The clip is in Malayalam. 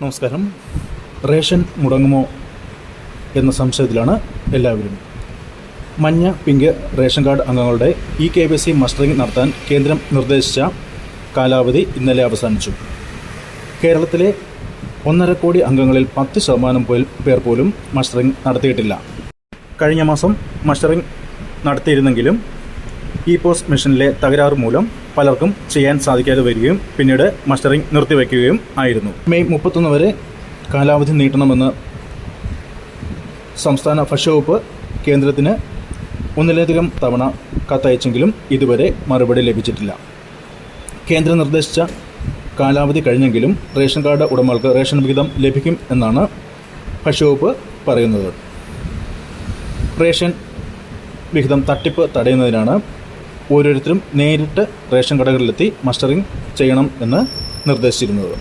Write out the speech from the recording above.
നമസ്കാരം. റേഷൻ മുടങ്ങുമോ എന്ന സംശയത്തിലാണ് എല്ലാവരും. മഞ്ഞ പിങ്ക് റേഷൻ കാർഡ് അംഗങ്ങളുടെ E K Y C mustering നടത്താൻ കേന്ദ്രം നിർദ്ദേശിച്ച കാലാവധി ഇന്നലെ അവസാനിച്ചു. കേരളത്തിലെ ഒന്നര കോടി അംഗങ്ങളിൽ പത്ത് ശതമാനം പേർ പോലും മസ്റ്ററിംഗ് നടത്തിയിട്ടില്ല. കഴിഞ്ഞ മാസം മസ്റ്ററിംഗ് നടത്തിയിരുന്നെങ്കിലും ഇ പോസ്റ്റ് മെഷീനിലെ തകരാറ് മൂലം പലർക്കും ചെയ്യാൻ സാധിക്കാതെ വരികയും പിന്നീട് മസ്റ്ററിംഗ് നിർത്തിവെക്കുകയും ആയിരുന്നു. മെയ് മുപ്പത്തൊന്ന് വരെ കാലാവധി നീട്ടണമെന്ന് സംസ്ഥാന ഭക്ഷ്യവകുപ്പ് കേന്ദ്രത്തിന് ഒന്നിലധികം തവണ കത്തയച്ചെങ്കിലും ഇതുവരെ മറുപടി ലഭിച്ചിട്ടില്ല. കേന്ദ്രം നിർദ്ദേശിച്ച കാലാവധി കഴിഞ്ഞെങ്കിലും റേഷൻ കാർഡ് ഉടമകൾക്ക് റേഷൻ വിഹിതം ലഭിക്കും എന്നാണ് ഭക്ഷ്യവകുപ്പ് പറയുന്നത്. റേഷൻ വിഹിതം തട്ടിപ്പ് തടയുന്നതിനാണ് ഓരോരുത്തരും നേരിട്ട് റേഷൻ കടകളിലെത്തി മസ്റ്ററിംഗ് ചെയ്യണം എന്ന് നിർദ്ദേശിച്ചിരുന്നത്.